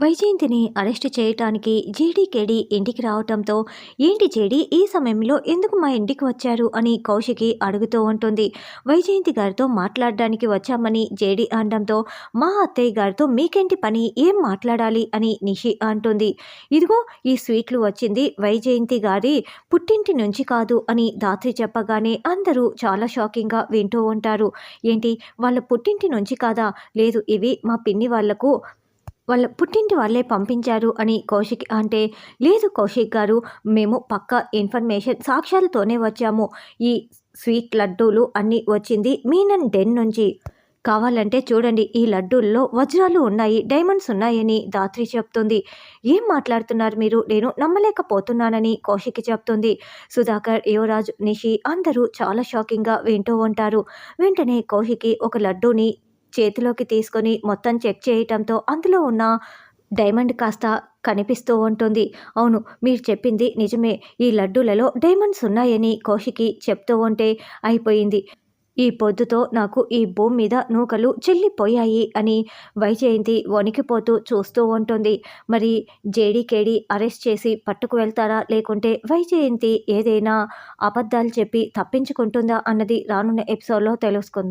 వైజయంతిని arrest చేయటానికి జేడీకేడి ఇంటికి రావటంతో ఏంటి జేడీ ఈ సమయంలో ఎందుకు మా ఇంటికి వచ్చారు అని కౌశికి అడుగుతూ ఉంటుంది. వైజయంతి గారితో మాట్లాడడానికి వచ్చామని జేడీ అనడంతో మా అత్తయ్య గారితో మీకేంటి పని? ఏం మాట్లాడాలి? అని నిషి అంటుంది. ఇదిగో ఈ స్వీట్లు వచ్చింది వైజయంతి గారి పుట్టింటి నుంచి కాదు అని దాత్రి చెప్పగానే అందరూ చాలా షాకింగ్గా వింటూ ఉంటారు. ఏంటి వాళ్ళ పుట్టింటి నుంచి కాదా? లేదు ఇవి మా పిన్ని వాళ్ళకు వాళ్ళ పుట్టింటి వాళ్ళే పంపించారు అని కౌశిక్ అంటే లేదు కౌశిక్ గారు మేము పక్క ఇన్ఫర్మేషన్ సాక్ష్యాలతోనే వచ్చాము. ఈ స్వీట్ లడ్డూలు అన్నీ వచ్చింది మీనన్ డెన్ నుంచి. కావాలంటే చూడండి ఈ లడ్డూల్లో వజ్రాలు ఉన్నాయి డైమండ్స్ ఉన్నాయని దాత్రి చెప్తుంది. ఏం మాట్లాడుతున్నారు మీరు? నేను నమ్మలేకపోతున్నానని కౌశిక్ చెప్తుంది. సుధాకర్ యువరాజ్ నిషి అందరూ చాలా షాకింగ్గా వింటూ ఉంటారు. వెంటనే కౌశికి ఒక లడ్డూని చేతిలోకి తీసుకొని మొత్తం చెక్ చేయటంతో అందులో ఉన్న డైమండ్ కాస్త కనిపిస్తూ ఉంటుంది. అవును మీరు చెప్పింది నిజమే. ఈ లడ్డూలలో డైమండ్స్ ఉన్నాయని కోషికి చెప్తూ ఉంటే అయిపోయింది. ఈ పొద్దుతో నాకు ఈ భూమి మీద నూకలు చెల్లిపోయాయి అని వైజయంతి వణికిపోతూ చూస్తూ ఉంటుంది. మరి జేడీకేడి అరెస్ట్ చేసి పట్టుకు వెళ్తారా లేకుంటే వైజయంతి ఏదైనా అబద్ధాలు చెప్పి తప్పించుకుంటుందా అన్నది రానున్న ఎపిసోడ్లో తెలుసుకుందాం.